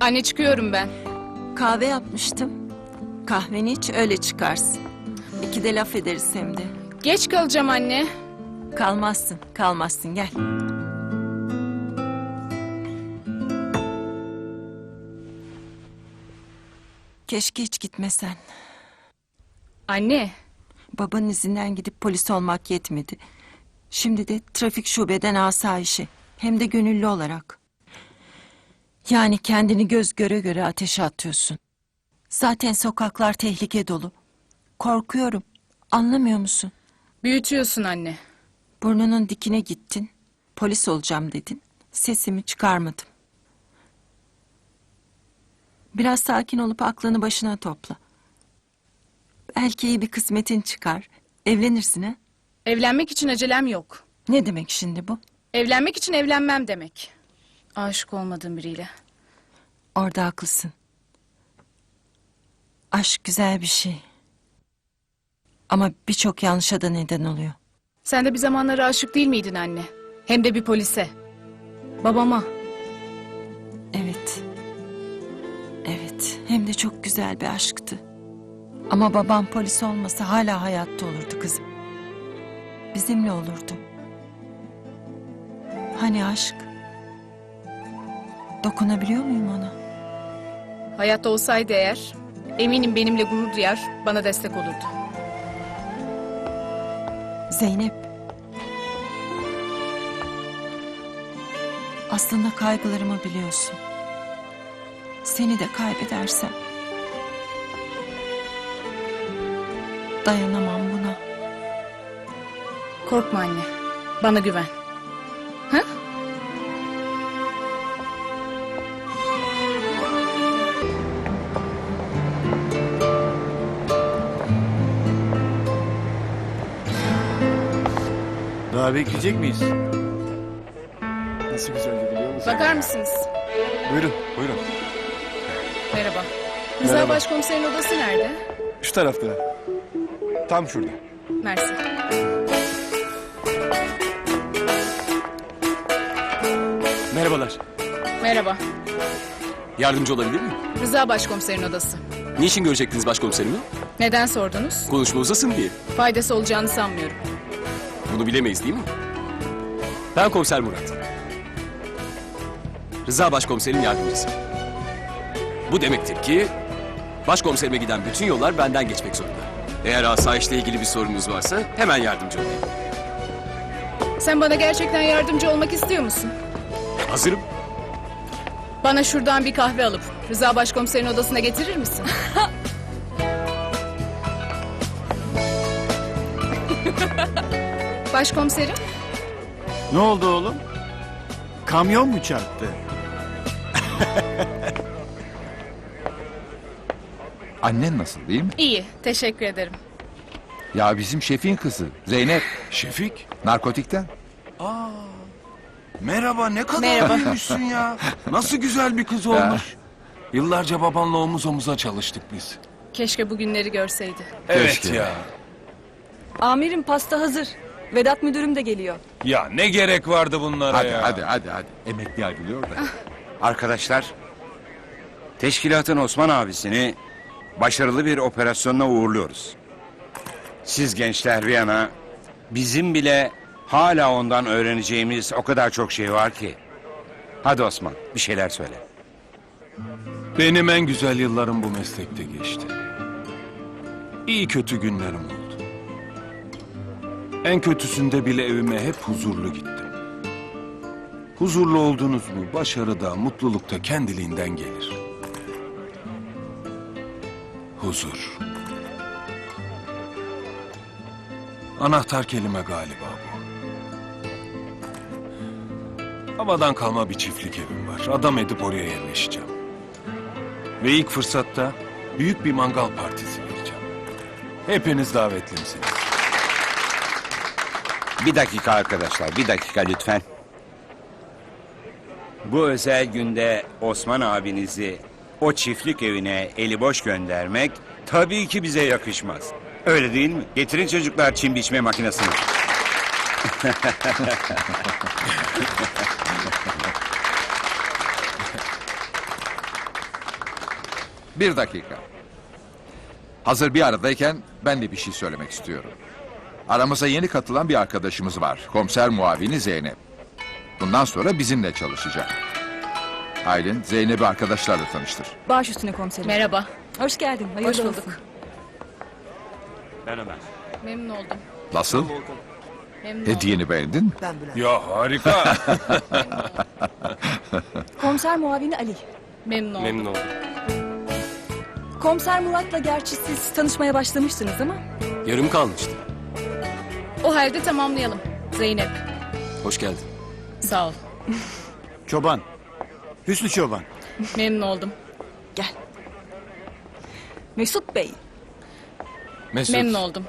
Anne çıkıyorum ben. Kahve yapmıştım. Kahveni iç öyle çıkarsın. İki de laf ederiz hem de. Geç kalacağım anne. Kalmazsın, kalmazsın gel. Keşke hiç gitmesen. Anne, Babanın izinden gidip polis olmak yetmedi. Şimdi de trafik şubeden asayişe. Hem de gönüllü olarak. Yani kendini göz göre göre ateşe atıyorsun. Zaten sokaklar tehlike dolu. Korkuyorum. Anlamıyor musun? büyütüyorsun anne. Burnunun dikine gittin. Polis olacağım dedin. Sesimi çıkarmadım. Biraz sakin olup aklını başına topla. Belki bir kısmetin çıkar. Evlenirsin ha? Evlenmek için acelem yok. Ne demek şimdi bu? Evlenmek için evlenmem demek. Aşık olmadığım biriyle. Orada haklısın. Aşk güzel bir şey. Ama birçok yanlışa da neden oluyor. Sen de bir zamanlar aşık değil miydin anne? Hem de bir polise. Babama. Evet. Evet. Hem de çok güzel bir aşktı. Ama babam polis olmasa hala hayatta olurdu kızım. Bizimle olurdu. Hani aşk? Dokunabiliyor muyum ona? Hayatta olsaydı eğer, eminim benimle gurur duyar, bana destek olurdu. Zeynep. Aslında kaygılarımı biliyorsun. Seni de kaybedersem. Dayanamam buna. Korkma anne. Bana güven. Ha? Daha bekleyecek miyiz? Nasıl güzeldi biliyor musun? Bakar mısınız? Buyurun, buyurun. Merhaba. Rıza Merhaba. Başkomiserin odası nerede? Şu tarafta. Tam şurada. Mersi. Merhabalar. Merhaba. Yardımcı olabilir miyim? Rıza Başkomiserin odası. Niçin görecektiniz başkomiserimi? Neden sordunuz? Konuşma uzasın diye. Faydası olacağını sanmıyorum. Bunu bilemeyiz değil mi? Ben komiser Murat. Rıza başkomiserin yardımcısı. Bu demektir ki başkomiserime giden bütün yollar benden geçmek zorunda. Eğer asayişle ilgili bir sorunuz varsa hemen yardımcı olayım. Sen bana gerçekten yardımcı olmak istiyor musun? Hazırım. Bana şuradan bir kahve alıp Rıza Başkomiserin odasına getirir misin? Başkomiserim, Ne oldu oğlum? Kamyon mu çarptı? Annen nasıl değil mi? iyi. Teşekkür ederim. Ya bizim şefin kızı Zeynep Şefik. narkotikten. Merhaba ne kadar Merhaba. büyümüşsün ya. Nasıl güzel bir kız olmuş. Yıllarca babanla omuz omuza çalıştık biz. Keşke bu günleri görseydi. Evet Keşke. ya. Amirim pasta hazır. Vedat müdürüm de geliyor. Ya ne gerek vardı bunlara Hadi ya. hadi hadi hadi. Emekli ayrılıyor da. Arkadaşlar, teşkilatın Osman abisini başarılı bir operasyonla uğurluyoruz. Siz gençler bir yana, bizim bile hala ondan öğreneceğimiz o kadar çok şey var ki. Hadi Osman, bir şeyler söyle. Benim en güzel yıllarım bu meslekte geçti. İyi kötü günlerim oldu. En kötüsünde bile evime hep huzurlu gittim. Huzurlu oldunuz mu başarı da mutluluk da kendiliğinden gelir. Huzur. Anahtar kelime galiba bu. Havadan kalma bir çiftlik evim var. Adam edip oraya yerleşeceğim. Ve ilk fırsatta büyük bir mangal partisi vereceğim. Hepiniz davetlimsiniz. Bir dakika arkadaşlar, bir dakika lütfen. Bu özel günde Osman abinizi o çiftlik evine eli boş göndermek tabii ki bize yakışmaz. Öyle değil mi? Getirin çocuklar çim biçme makinesini. Bir dakika. Hazır bir aradayken ben de bir şey söylemek istiyorum. Aramıza yeni katılan bir arkadaşımız var. Komiser muavini Zeynep. Bundan sonra bizimle çalışacak. Aylin, Zeynep'i arkadaşlarla tanıştır. Baş üstüne komiserim. Merhaba. Hoş geldin. Hayırlı Hoş bulduk. olsun. Memnun oldum. Nasıl? Memnun oldum. Hediyeni beğendin mi? Ya harika. Komiser muavini Ali. Memnun oldum. Memnun oldum. Komiser Murat'la gerçi siz tanışmaya başlamıştınız ama... Yarım kalmıştı. O halde tamamlayalım. Zeynep. Hoş geldin. Sağ ol. Çoban. Hüsnü Çoban. Memnun oldum. Gel. Mesut Bey. Mesut. Memnun oldum.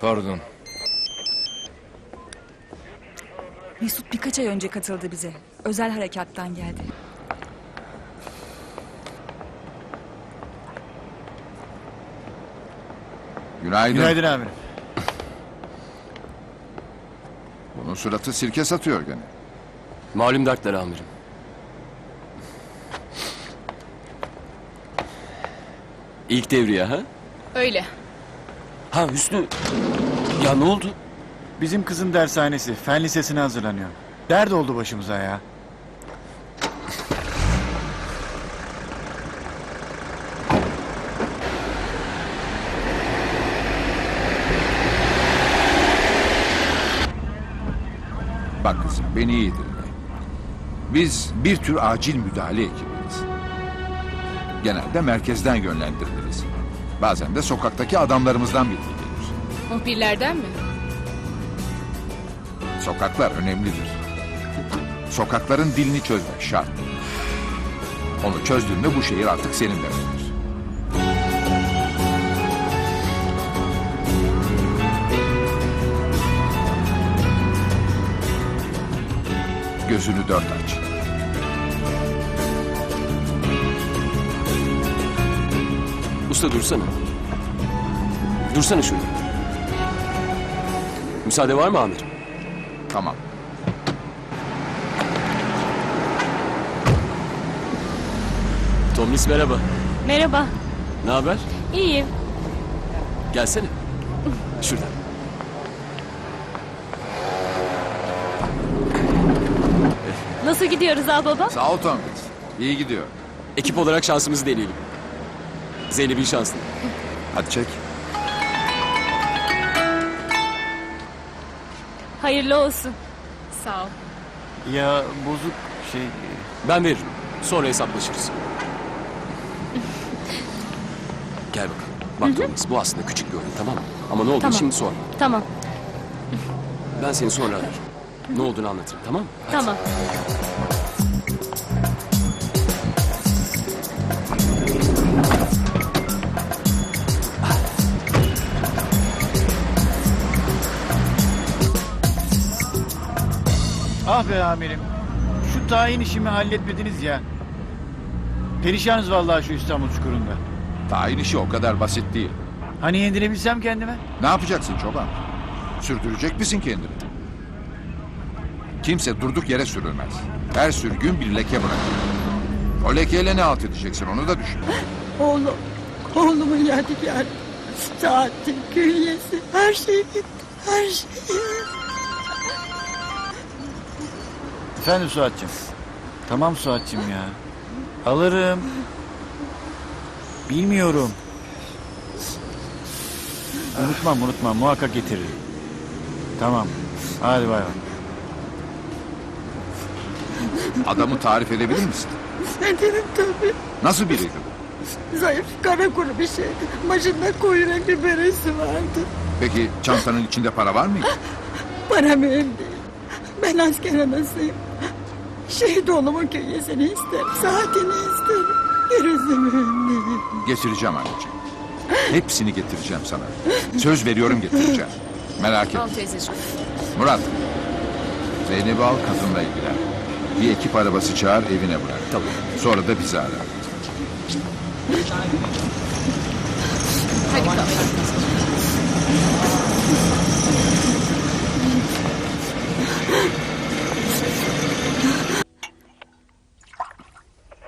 Pardon. Mesut birkaç ay önce katıldı bize. Özel harekattan geldi. Günaydın. Günaydın amirim. Bunun suratı sirke satıyor gene. Malum dertler amirim. İlk devriye ha? Öyle. Ha Hüsnü. Ya ne oldu? Bizim kızın dershanesi fen lisesine hazırlanıyor. Dert oldu başımıza ya. Bak kızım beni iyi dinle. Biz bir tür acil müdahale ekibiyiz. Genelde merkezden yönlendiriliriz. Bazen de sokaktaki adamlarımızdan bilgi gelir. Muhbirlerden mi? Sokaklar önemlidir. Sokakların dilini çözmek şart. Onu çözdüğünde bu şehir artık senin demektir. Gözünü dört aç. Usta dursana. Dursana şurada. Müsaade var mı amirim? Tamam. Tomris merhaba. Merhaba. Ne haber? İyiyim. Gelsene. Şuradan. Nasıl gidiyoruz ağababa? Sağ ol Tomris. İyi gidiyor. Ekip olarak şansımızı deneyelim. Zeynep'in şansını. Hadi çek. Hayırlı olsun. Sağ ol. Ya bozuk şey... Ben veririm. Sonra hesaplaşırız. Gel bakalım. Bak Tomris bu aslında küçük bir oyun tamam mı? Ama ne olduğunu Tamam. şimdi sorma. Tamam, Ben seni sonra ararım. Ne olduğunu anlatırım tamam mı? Hadi. tamam. Ah be amirim. Şu tayin işimi halletmediniz ya. Perişanız vallahi şu İstanbul çukurunda. Tayin işi o kadar basit değil. Hani yendirebilsem kendime? Ne yapacaksın çoban? Sürdürecek misin kendini? Kimse durduk yere sürülmez. Her sürgün bir leke bırakır. O lekeyle ne alt edeceksin onu da düşün. Oğlum, oğlumun yadigarı. Saati, künyesi, her şey gitti, her şey. Efendim Suat'cığım. Tamam Suat'cığım ya. Alırım. Bilmiyorum. Unutmam unutmam muhakkak getiririm. Tamam. Hadi bay bay. Adamı tarif edebilir misin? Ederim tabii. Nasıl biriydi bu? Zayıf, kara kuru bir şeydi. Başında koyu renk bir beresi vardı. Peki çantanın içinde para var mıydı? Bana mühim değil. Ben asker anasıyım. Şehit oğlumun künyesini isterim, saatini isterim. Mühim değil. Getireceğim anneciğim. Hepsini getireceğim sana. Söz veriyorum getireceğim. Merak etme. Al teyzeciğim. Murat. Zeynep'i al kadınla ilgilen. Bir ekip arabası çağır evine bırak. Tamam. Sonra da bizi ara. Hadi kalk.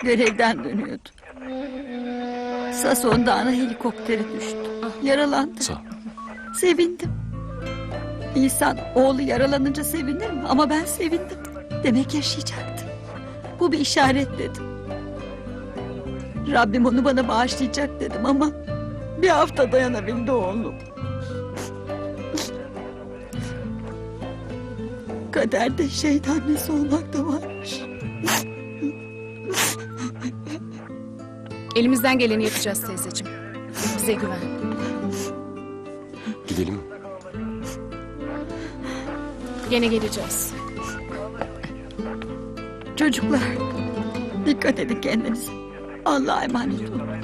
Görevden dönüyordu. Sason Dağı'na helikopteri düştü. Yaralandı. Sağ ol. Sevindim. İnsan oğlu yaralanınca sevinir mi? Ama ben sevindim. Demek yaşayacaktı. Bu bir işaret dedim. Rabbim onu bana bağışlayacak dedim ama bir hafta dayanabildi oğlum. Kaderde annesi olmak da Elimizden geleni yapacağız teyzeciğim. Bize güven. Gidelim. Gene geleceğiz. Çocuklar dikkat edin kendinize. Allah'a emanet olun.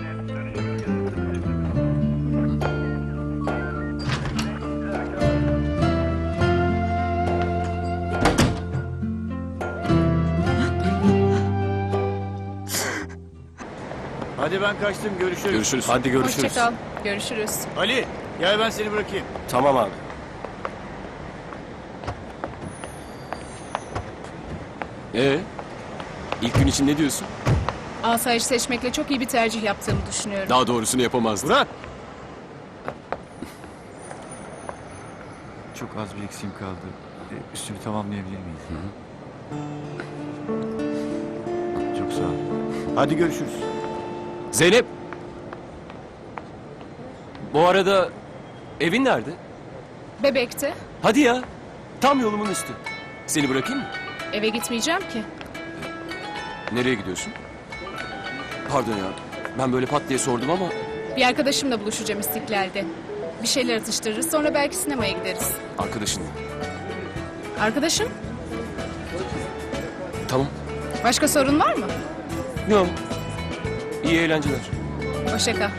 Hadi ben kaçtım görüşürüz. Görüşürüz. Hadi görüşürüz. Hoşça kal. Görüşürüz. Ali gel ben seni bırakayım. Tamam abi. Ee, ilk gün için ne diyorsun? Asayiş seçmekle çok iyi bir tercih yaptığımı düşünüyorum. Daha doğrusunu yapamazdım. Murat. Çok az bir eksiğim kaldı. E, Üstünü tamamlayabilir miyim? Çok sağ ol. Hadi görüşürüz. Zeynep! Bu arada evin nerede? Bebekte. Hadi ya. Tam yolumun üstü. Seni bırakayım mı? Eve gitmeyeceğim ki. Nereye gidiyorsun? Pardon ya. Ben böyle pat diye sordum ama Bir arkadaşımla buluşacağım İstiklal'de. Bir şeyler atıştırırız sonra belki sinemaya gideriz. arkadaşın. Arkadaşım Tamam. başka sorun var mı? Yok. İyi eğlenceler. Hoşça kal.